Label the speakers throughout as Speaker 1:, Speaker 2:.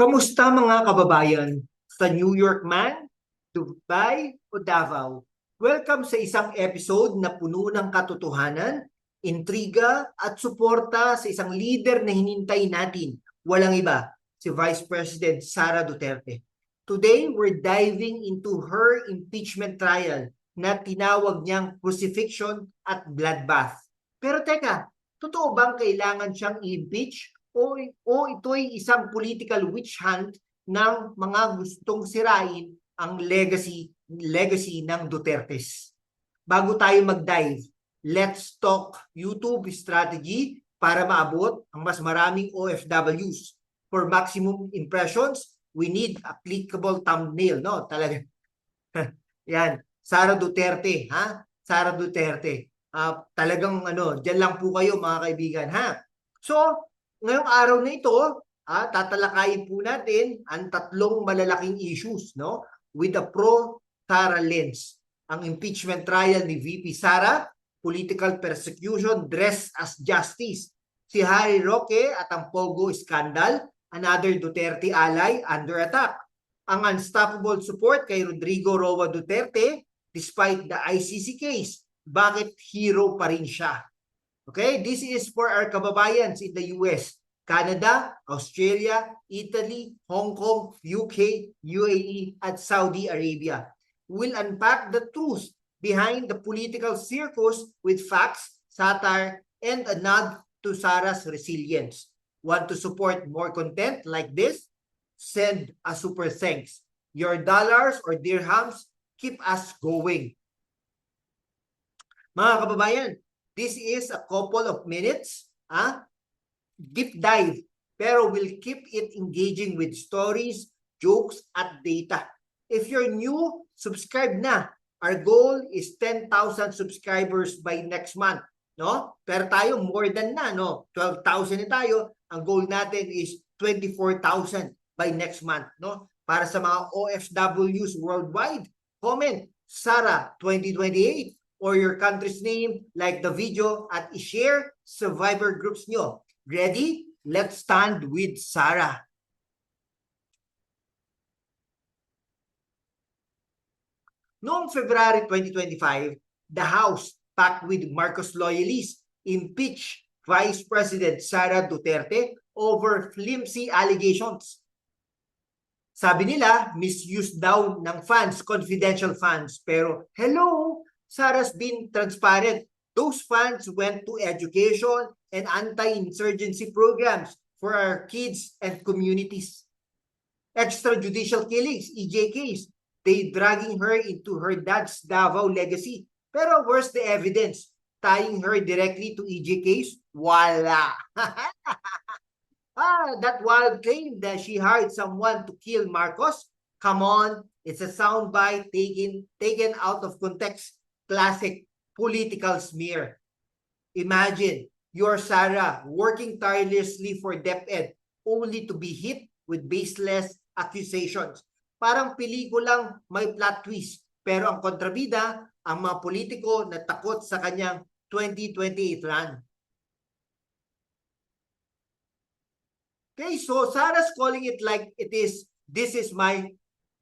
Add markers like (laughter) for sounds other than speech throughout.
Speaker 1: Kamusta mga kababayan sa New York man, Dubai o Davao? Welcome sa isang episode na puno ng katotohanan, intriga at suporta sa isang leader na hinintay natin. Walang iba, si Vice President Sara Duterte. Today, we're diving into her impeachment trial na tinawag niyang crucifixion at bloodbath. Pero teka, totoo bang kailangan siyang i-impeach o, o ito'y isang political witch hunt ng mga gustong sirain ang legacy legacy ng Dutertes. Bago tayo mag-dive, let's talk YouTube strategy para maabot ang mas maraming OFWs. For maximum impressions, we need a clickable thumbnail, no? Talaga. (laughs) Yan, Sara Duterte, ha? Sara Duterte. Ah, talagang ano, diyan lang po kayo mga kaibigan, ha? So, ngayong araw na ito, ah, tatalakayin po natin ang tatlong malalaking issues, no? With a pro Sara lens. Ang impeachment trial ni VP Sara, political persecution dressed as justice. Si Harry Roque at ang Pogo scandal, another Duterte ally under attack. Ang unstoppable support kay Rodrigo Roa Duterte despite the ICC case. Bakit hero pa rin siya? Okay, this is for our kababayans in the US, Canada, Australia, Italy, Hong Kong, UK, UAE, at Saudi Arabia. We'll unpack the truth behind the political circus with facts, satire, and a nod to Sarah's resilience. Want to support more content like this? Send a super thanks. Your dollars or dirhams keep us going. Mga kababayan, this is a couple of minutes, ah, deep dive, pero we'll keep it engaging with stories, jokes, at data. If you're new, subscribe na. Our goal is 10,000 subscribers by next month, no? Pero tayo more than na, no? 12,000 na tayo. Ang goal natin is 24,000 by next month, no? Para sa mga OFWs worldwide, comment Sara 2028 or your country's name, like the video at i-share sa Viber groups nyo. Ready? Let's stand with Sarah. Noong February 2025, the House, packed with Marcos loyalists, impeached Vice President Sara Duterte over flimsy allegations. Sabi nila, misuse daw ng funds, confidential funds. Pero hello, Sarah's been transparent. Those funds went to education and anti-insurgency programs for our kids and communities. Extrajudicial killings, EJKs, they dragging her into her dad's Davao legacy. Pero where's the evidence? Tying her directly to EJKs? Wala. (laughs) ah, that wild claim that she hired someone to kill Marcos? Come on, it's a soundbite taken taken out of context. Classic political smear. Imagine you're Sarah working tirelessly for DepEd only to be hit with baseless accusations. Parang pelikulang may plot twist. Pero ang kontrabida, ang mga politiko na takot sa kanyang 2028 run. Okay, so Sarah's calling it like it is, this is my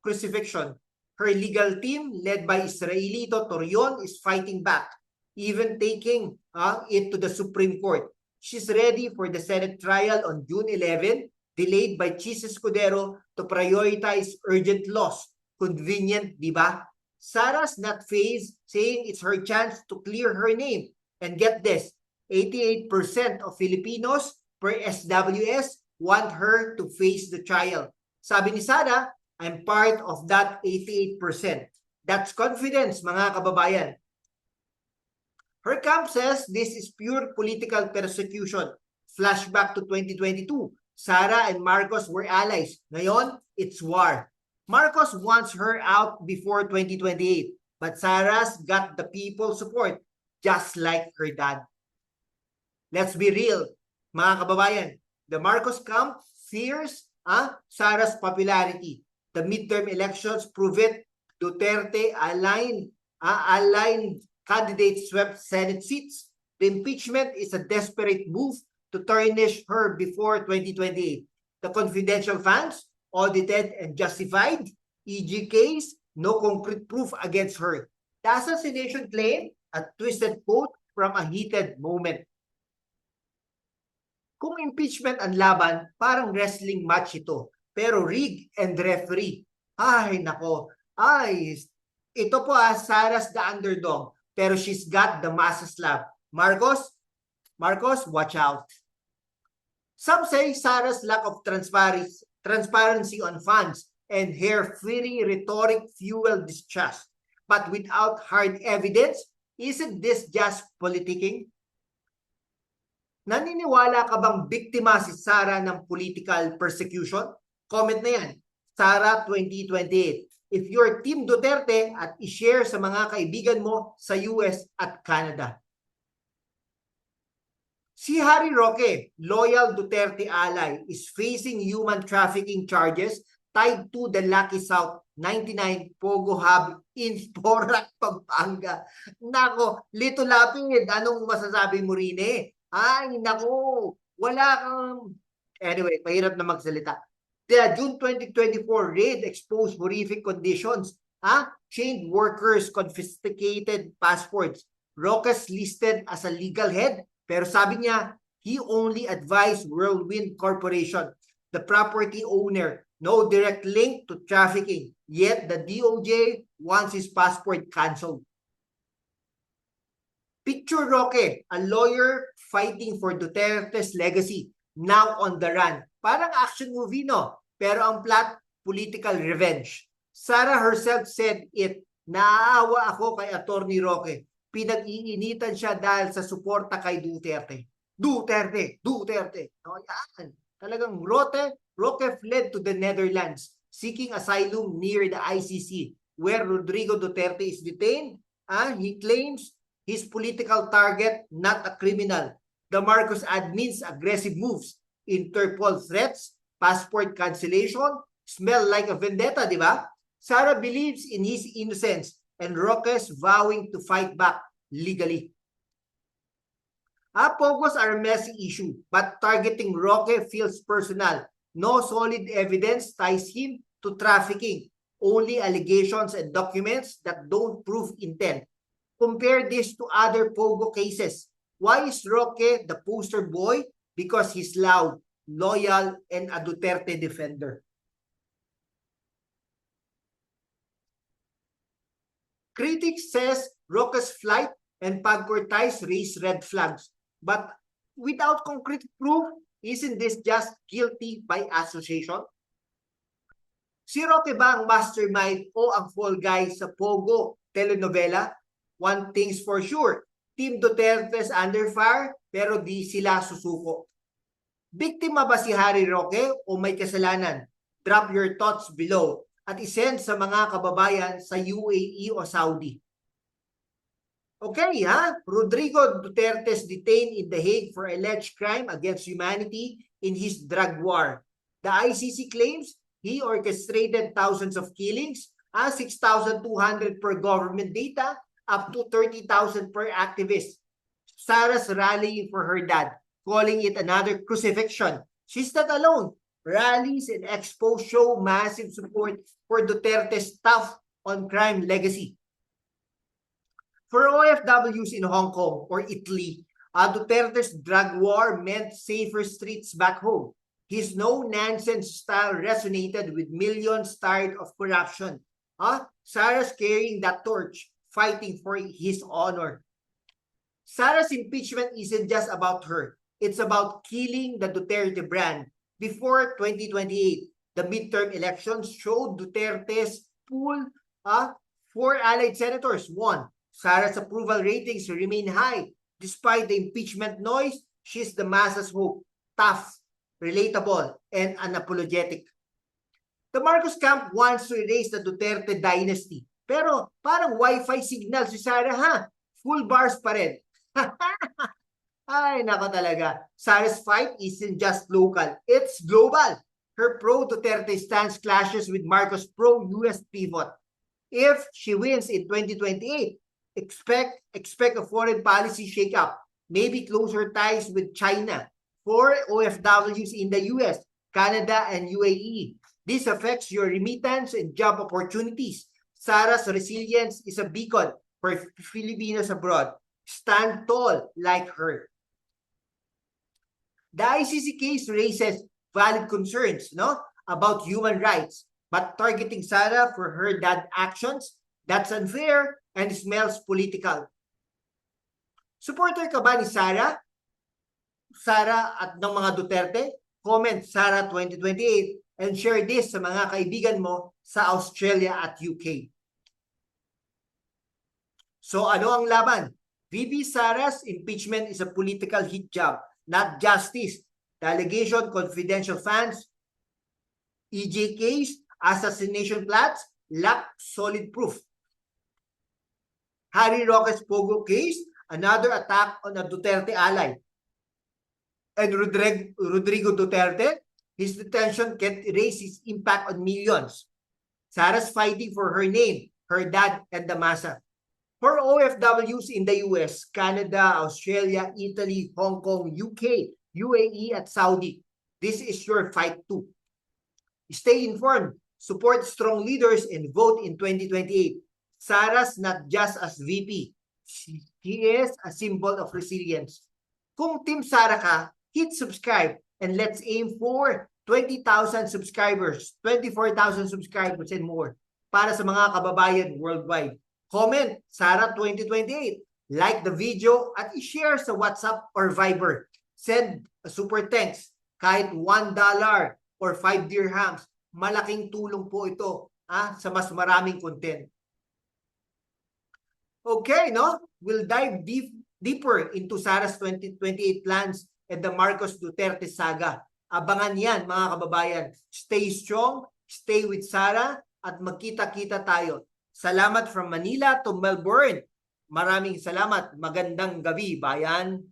Speaker 1: crucifixion. Her legal team, led by Israelito Torion, is fighting back, even taking uh, it to the Supreme Court. She's ready for the Senate trial on June 11, delayed by Chis Escudero to prioritize urgent laws. Convenient, di ba? Sarah's not phased, saying it's her chance to clear her name. And get this, 88% of Filipinos per SWS want her to face the trial. Sabi ni Sarah, I'm part of that 88%. That's confidence, mga kababayan. Her camp says this is pure political persecution. Flashback to 2022. Sara and Marcos were allies. Ngayon, it's war. Marcos wants her out before 2028, but Sarah's got the people support, just like her dad. Let's be real, mga kababayan. The Marcos camp fears ah, Sarah's popularity. The midterm elections prove it. Duterte aligned, ah, aligned candidates swept Senate seats. The impeachment is a desperate move to tarnish her before 2028. The confidential funds, audited and justified. EG case, no concrete proof against her. The assassination claim, a twisted quote from a heated moment. Kung impeachment ang laban, parang wrestling match ito. Pero rig and referee, ay nako, ay, ito po ah, Sarah's the underdog. Pero she's got the masses love. Marcos, Marcos, watch out. Some say Sarah's lack of transparency, transparency on funds and her free rhetoric fuel distrust. But without hard evidence, isn't this just politicking? Naniniwala ka bang biktima si Sara ng political persecution? Comment na yan. Sara 2028. If you're Team Duterte at i-share sa mga kaibigan mo sa US at Canada. Si Harry Roque, loyal Duterte ally, is facing human trafficking charges tied to the Lucky South 99 Pogo Hub in (laughs) Porac, Pampanga. Nako, Lito Lapid, anong masasabi mo rin eh? Ay, nako, wala kang... Anyway, mahirap na magsalita. The June 2024 raid exposed horrific conditions. Ha? Chained workers, confiscated passports. Roques listed as a legal head pero sabi niya, he only advised Whirlwind Corporation, the property owner, no direct link to trafficking. Yet the DOJ wants his passport canceled. Picture Roque, a lawyer fighting for Duterte's legacy, now on the run. Parang action movie, no? Pero ang plot, political revenge. Sarah herself said it, naaawa ako kay Attorney Roque pinag-iinitan siya dahil sa suporta kay Duterte. Duterte, Duterte. No, yan. Talagang Rote, Roque fled to the Netherlands seeking asylum near the ICC where Rodrigo Duterte is detained. Ah, he claims his political target, not a criminal. The Marcos admin's aggressive moves, Interpol threats, passport cancellation, smell like a vendetta, di ba? Sarah believes in his innocence and Roques vowing to fight back legally. Ah, Pogos are a messy issue, but targeting Roque feels personal. No solid evidence ties him to trafficking. Only allegations and documents that don't prove intent. Compare this to other Pogo cases. Why is Roque the poster boy? Because he's loud, loyal, and a Duterte defender. Critics says Roca's flight and Pagcor ties raise red flags. But without concrete proof, isn't this just guilty by association? Si Roque ba ang mastermind o ang fall guy sa Pogo telenovela? One thing's for sure, Team Duterte's under fire pero di sila susuko. Biktima ba si Harry Roque o may kasalanan? Drop your thoughts below at isend sa mga kababayan sa UAE o Saudi. Okay, ha? Rodrigo Duterte's detained in The Hague for alleged crime against humanity in his drug war. The ICC claims he orchestrated thousands of killings, uh, 6,200 per government data, up to 30,000 per activist. Sarah's rallying for her dad, calling it another crucifixion. She's not alone. Rallies and expos show massive support for Duterte's tough on crime legacy. For OFWs in Hong Kong or Italy, uh, Duterte's drug war meant safer streets back home. His no-nonsense style resonated with millions tired of corruption. Huh? Sarah's carrying that torch, fighting for his honor. Sarah's impeachment isn't just about her. It's about killing the Duterte brand. Before 2028, the midterm elections showed Duterte's pool uh, four allied senators won. Sarah's approval ratings remain high. Despite the impeachment noise, she's the masses hope, tough, relatable, and unapologetic. The Marcos camp wants to erase the Duterte dynasty. Pero parang wifi signal si Sarah ha. Full bars pa rin. (laughs) Ay, nako talaga. Sarah's fight isn't just local, it's global. Her pro-Duterte stance clashes with Marcos' pro-US pivot. If she wins in 2028, expect expect a foreign policy shakeup, maybe closer ties with China for OFWs in the US. Canada, and UAE. This affects your remittance and job opportunities. Sarah's resilience is a beacon for Filipinos abroad. Stand tall like her. The ICC case raises valid concerns no, about human rights, but targeting Sarah for her dad actions, that's unfair and smells political. Supporter ka ba ni Sarah? Sarah at ng mga Duterte? Comment Sarah 2028 and share this sa mga kaibigan mo sa Australia at UK. So ano ang laban? VP Sara's impeachment is a political hit job, not justice. The allegation, confidential funds, EJ case, assassination plots, lack solid proof. Harry Roque's Pogo case, another attack on a Duterte ally. And Rodrigo Duterte, his detention can erase his impact on millions. Sarah's fighting for her name, her dad, and the masa. For OFWs in the US, Canada, Australia, Italy, Hong Kong, UK, UAE, at Saudi, this is your fight too. Stay informed, support strong leaders, and vote in 2028. Sarah's not just as VP. She, is a symbol of resilience. Kung Team Sara ka, hit subscribe and let's aim for 20,000 subscribers, 24,000 subscribers and more para sa mga kababayan worldwide. Comment Sara 2028. Like the video at i-share sa WhatsApp or Viber. Send super thanks kahit $1 or 5 dirhams. Malaking tulong po ito ah, sa mas maraming content. Okay, no? We'll dive deep, deeper into Sara's 2028 plans and the Marcos Duterte saga. Abangan yan mga kababayan. Stay strong, stay with Sara at magkita-kita tayo. Salamat from Manila to Melbourne. Maraming salamat. Magandang gabi, bayan.